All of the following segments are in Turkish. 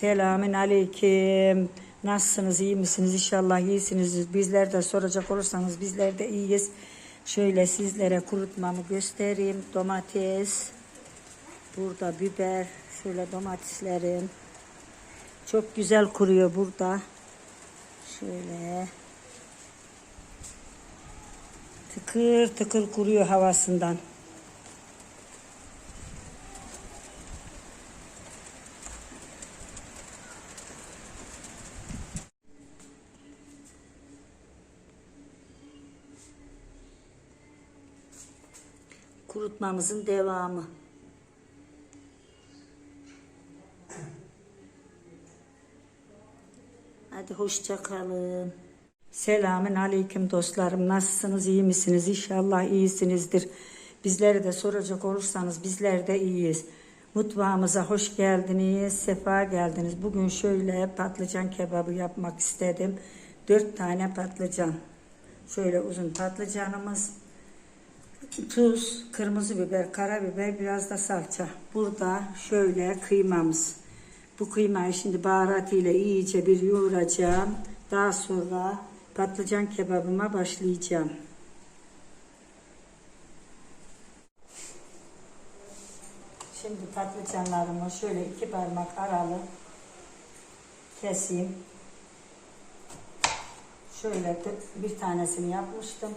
Selamün aleyküm. Nasılsınız, iyi misiniz? İnşallah iyisiniz. Bizler de soracak olursanız bizler de iyiyiz. Şöyle sizlere kurutmamı göstereyim. Domates, burada biber, şöyle domateslerim. Çok güzel kuruyor burada. Şöyle. Tıkır tıkır kuruyor havasından. Kurutmamızın devamı. Hadi hoşça kalın. Selamün aleyküm dostlarım. Nasılsınız? iyi misiniz? İnşallah iyisinizdir. Bizleri de soracak olursanız bizler de iyiyiz. Mutfağımıza hoş geldiniz, sefa geldiniz. Bugün şöyle patlıcan kebabı yapmak istedim. Dört tane patlıcan. Şöyle uzun patlıcanımız. Tuz, kırmızı biber, karabiber, biraz da salça. Burada şöyle kıymamız. Bu kıymayı şimdi baharatıyla iyice bir yoğuracağım. Daha sonra patlıcan kebabıma başlayacağım. Şimdi patlıcanlarımı şöyle iki parmak aralı keseyim. Şöyle bir tanesini yapmıştım.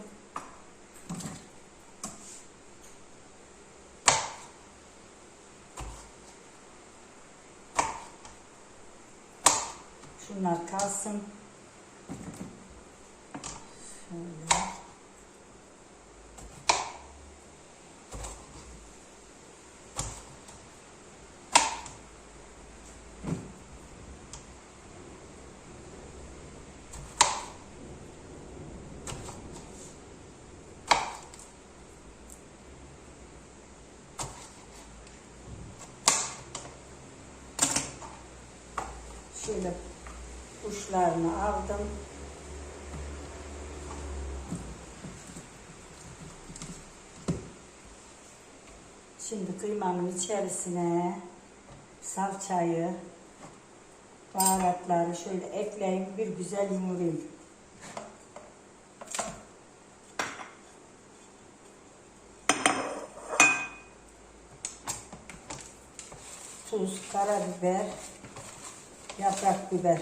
Şunlar kalsın. Şöyle. Şöyle uçlarını aldım. Şimdi kıymamın içerisine salçayı, baharatları şöyle ekleyeyim, bir güzel yumurayım. Tuz, karabiber, yaprak biber.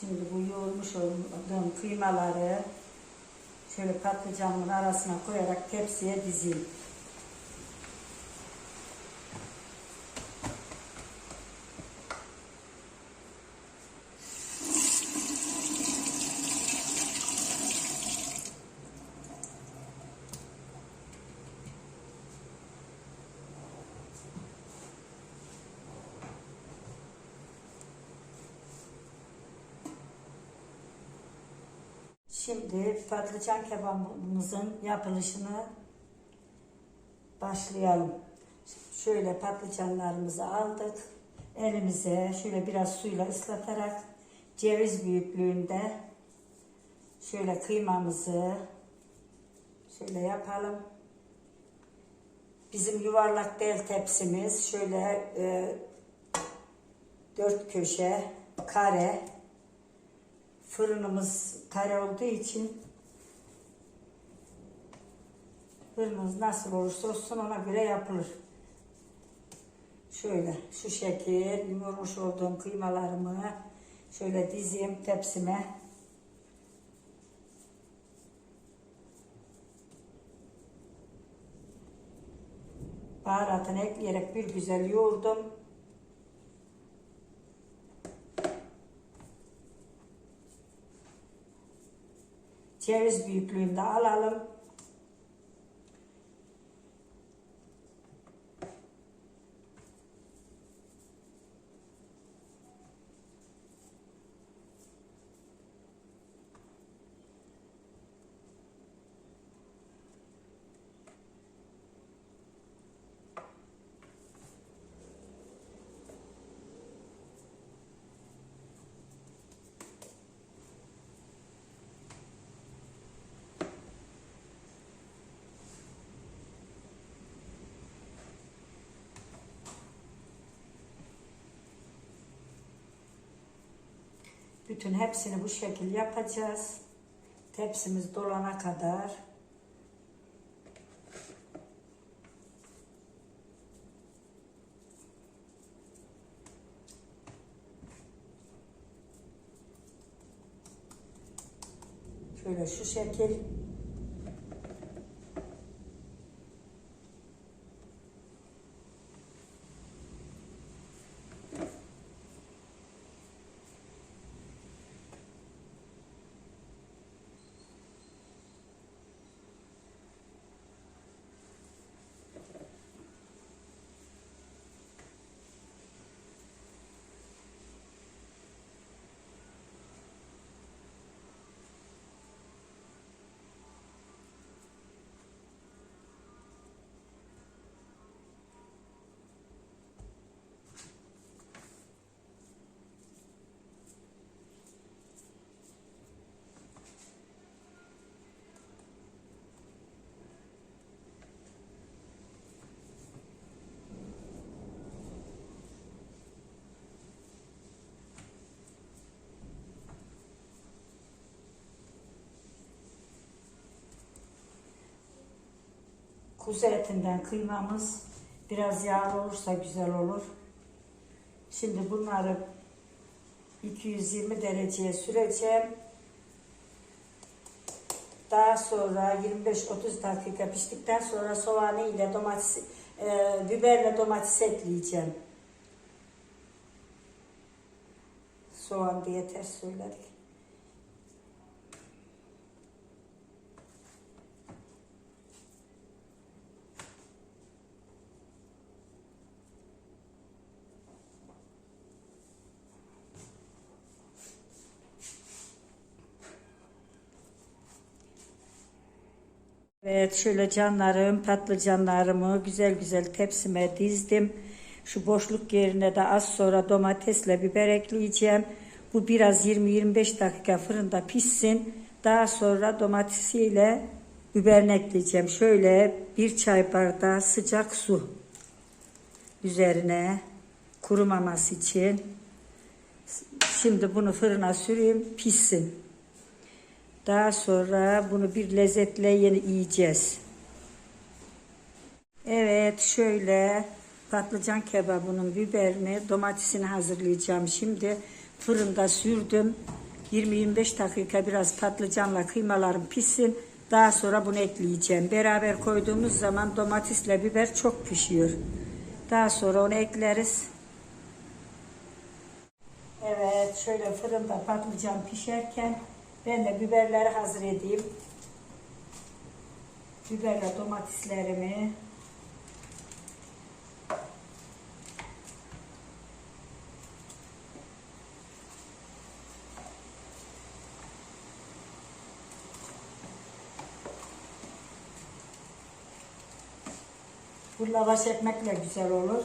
Şimdi olduğum kıymaları şöyle patlıcanın arasına koyarak tepsiye dizeyim. Şimdi patlıcan kebabımızın yapılışını başlayalım. Şöyle patlıcanlarımızı aldık. Elimize şöyle biraz suyla ıslatarak ceviz büyüklüğünde şöyle kıymamızı şöyle yapalım. Bizim yuvarlak del tepsimiz şöyle e, dört köşe kare fırınımız kare olduğu için fırınımız nasıl olursa olsun ona göre yapılır. Şöyle şu şekil yoğurmuş olduğum kıymalarımı şöyle dizeyim tepsime. Baharatını ekleyerek bir güzel yoğurdum. Ceviz büyüklüğünde alalım. Bütün hepsini bu şekil yapacağız. Tepsimiz dolana kadar. Şöyle şu şekil. Kuzu etinden kıymamız biraz yağlı olursa güzel olur. Şimdi bunları 220 dereceye süreceğim. Daha sonra 25-30 dakika piştikten sonra soğanı ile domates, e, biberle domates ekleyeceğim. Soğan diye ters söyledik. Evet şöyle canlarım, patlıcanlarımı güzel güzel tepsime dizdim. Şu boşluk yerine de az sonra domatesle biber ekleyeceğim. Bu biraz 20-25 dakika fırında pişsin. Daha sonra domatesiyle biberini ekleyeceğim. Şöyle bir çay bardağı sıcak su üzerine kurumaması için. Şimdi bunu fırına süreyim pişsin. Daha sonra bunu bir lezzetle yeni yiyeceğiz. Evet şöyle patlıcan kebabının biberini domatesini hazırlayacağım. Şimdi fırında sürdüm. 20-25 dakika biraz patlıcanla kıymalarım pişsin. Daha sonra bunu ekleyeceğim. Beraber koyduğumuz zaman domatesle biber çok pişiyor. Daha sonra onu ekleriz. Evet şöyle fırında patlıcan pişerken ben de biberleri hazır edeyim. Biberle domateslerimi Bu lavaş ekmekle güzel olur.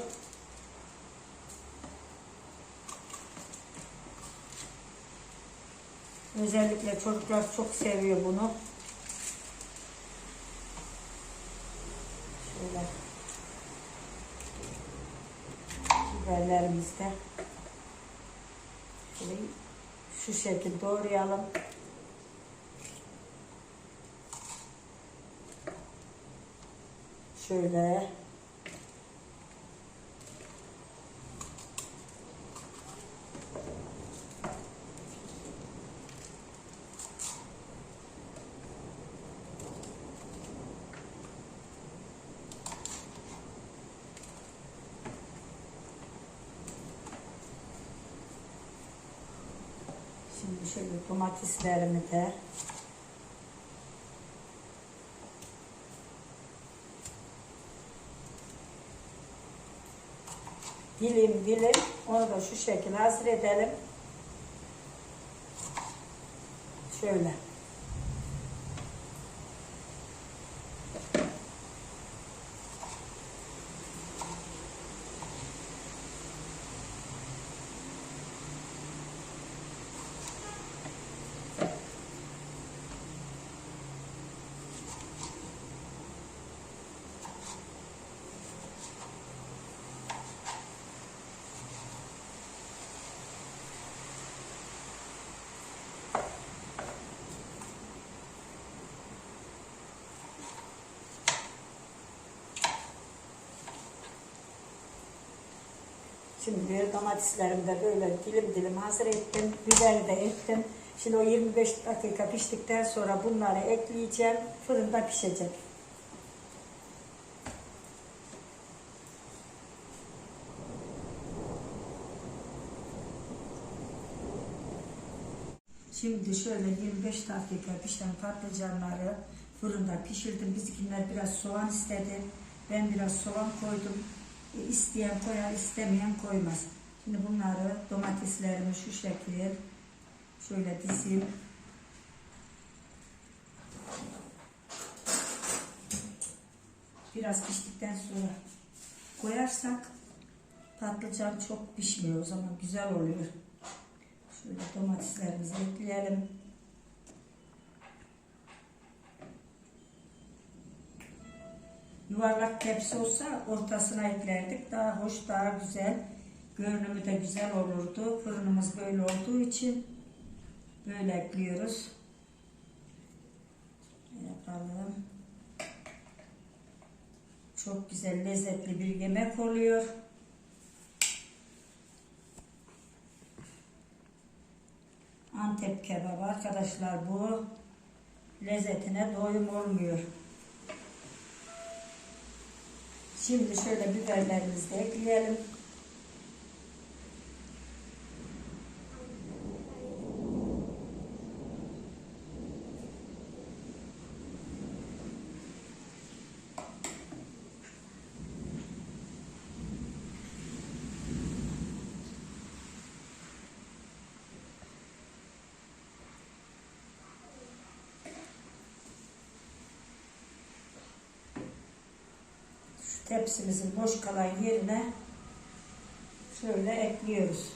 Özellikle çocuklar çok seviyor bunu. Şöyle. Biberlerimiz de. Şöyle şu şekilde doğrayalım. Şöyle. Şimdi şöyle domateslerimi de dilim dilim onu da şu şekilde hazır edelim. Şöyle. Şimdi domateslerimi de böyle dilim dilim hazır ettim. Biberi de ettim. Şimdi o 25 dakika piştikten sonra bunları ekleyeceğim. Fırında pişecek. Şimdi şöyle 25 dakika pişen patlıcanları fırında pişirdim. Bizimkiler biraz soğan istedi. Ben biraz soğan koydum. İsteyen koyar, istemeyen koymaz. Şimdi bunları domateslerimi şu şekil şöyle dizeyim. Biraz piştikten sonra koyarsak patlıcan çok pişmiyor. O zaman güzel oluyor. Şöyle domateslerimizi ekleyelim. Yuvarlak tepsi olsa ortasına eklerdik. Daha hoş, daha güzel. Görünümü de güzel olurdu. Fırınımız böyle olduğu için böyle ekliyoruz. Yapalım. Çok güzel, lezzetli bir yemek oluyor. Antep kebabı arkadaşlar bu lezzetine doyum olmuyor. Şimdi şöyle biberlerimizi ekleyelim. Şu tepsimizin boş kalan yerine şöyle ekliyoruz.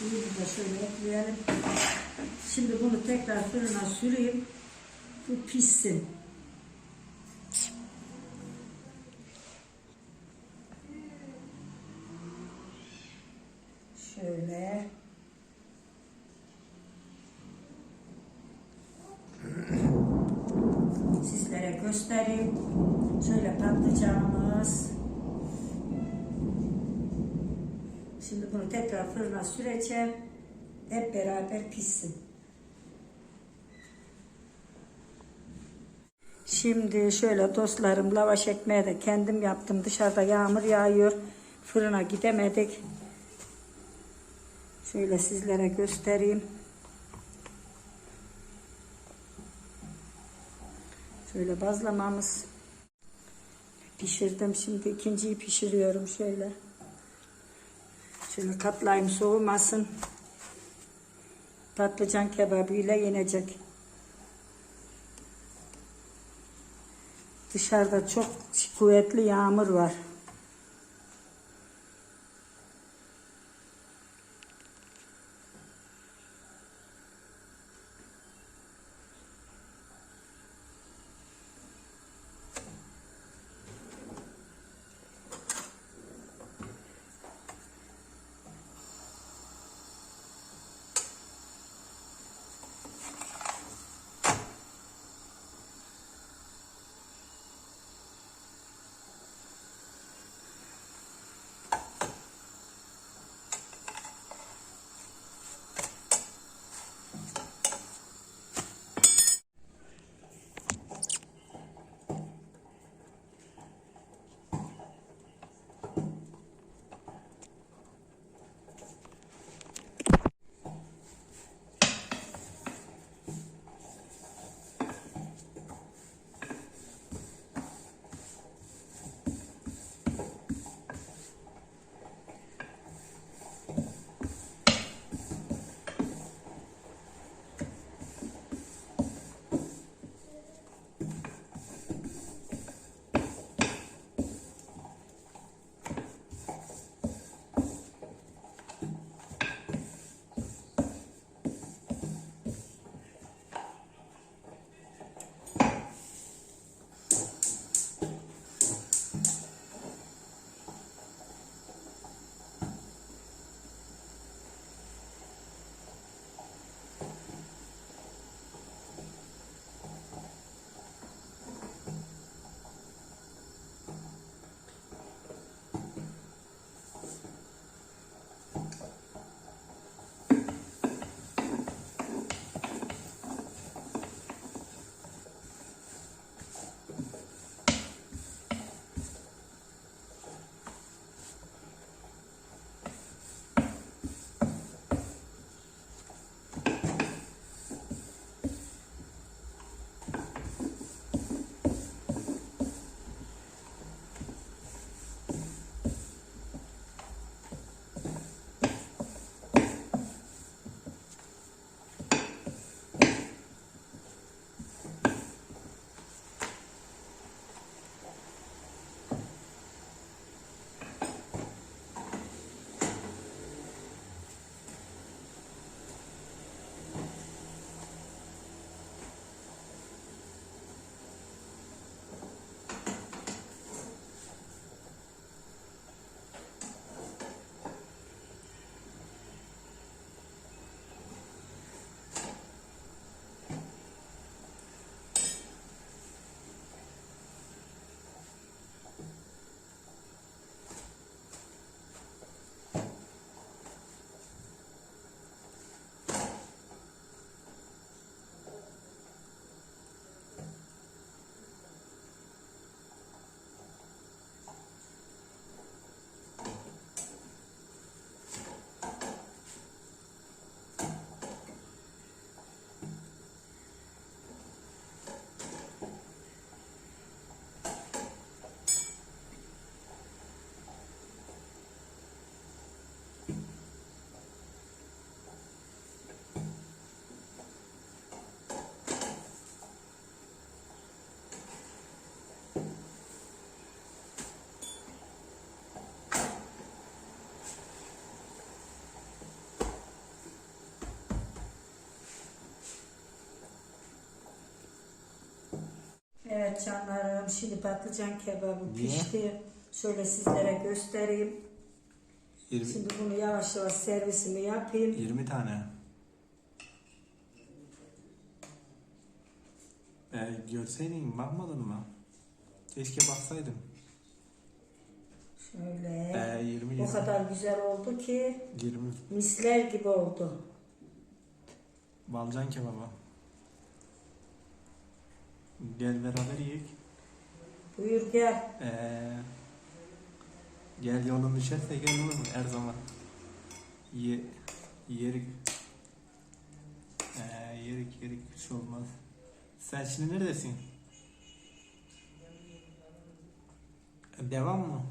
Bunu da şöyle ekleyelim. Şimdi bunu tekrar fırına süreyim. Bu pişsin. Şöyle. Sizlere göstereyim. Şöyle patlıcanımız. Şimdi bunu tekrar fırına süreceğim. Hep beraber pişsin. Şimdi şöyle dostlarım lavaş ekmeği de kendim yaptım. Dışarıda yağmur yağıyor. Fırına gidemedik. Şöyle sizlere göstereyim. Şöyle bazlamamız. Pişirdim. Şimdi ikinciyi pişiriyorum şöyle. Şöyle katlayayım soğumasın. Patlıcan kebabıyla yenecek. Dışarıda çok kuvvetli yağmur var. Evet canlarım şimdi patlıcan kebabı Niye? pişti. Şöyle sizlere göstereyim. 20, Şimdi bunu yavaş yavaş servisimi yapayım. 20 tane. E, görseydin bakmadın mı? Keşke baksaydın. Şöyle. E, 20 O 20. kadar güzel oldu ki 20 misler gibi oldu. balcan kebabı. Gel beraber yiyek. Buyur gel. Ee, gel yolun düşerse gel oğlum her zaman. Ye, yerik. Ee, yerik yerik bir şey olmaz. Sen şimdi neredesin? Devam mı?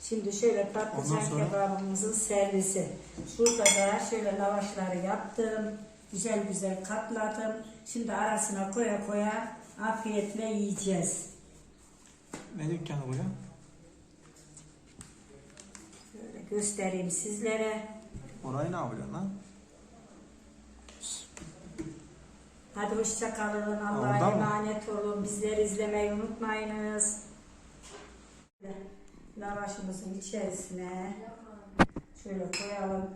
Şimdi şöyle patlıcan Ondan sonra? kebabımızın servisi. Şurada da şöyle lavaşları yaptım. Güzel güzel katladım. Şimdi arasına koya koya afiyetle yiyeceğiz. Ne dükkanı bu ya? Şöyle göstereyim sizlere. Orayı ne yapıyorsun lan? Hadi hoşça kalın. Allah'a Oradan mı? emanet olun. Bizleri izlemeyi unutmayınız. Lavaşımızın içerisine şöyle koyalım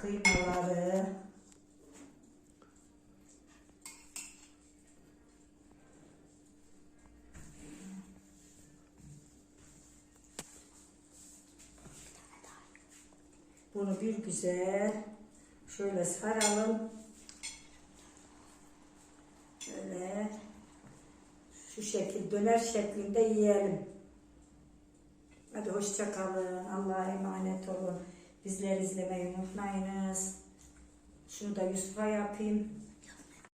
kıymaları. Bunu bir güzel şöyle saralım. Şöyle şu şekil döner şeklinde yiyelim. Hadi hoşça kalın. Allah'a emanet olun. Bizleri izlemeyi unutmayınız. Şunu da Yusuf'a yapayım.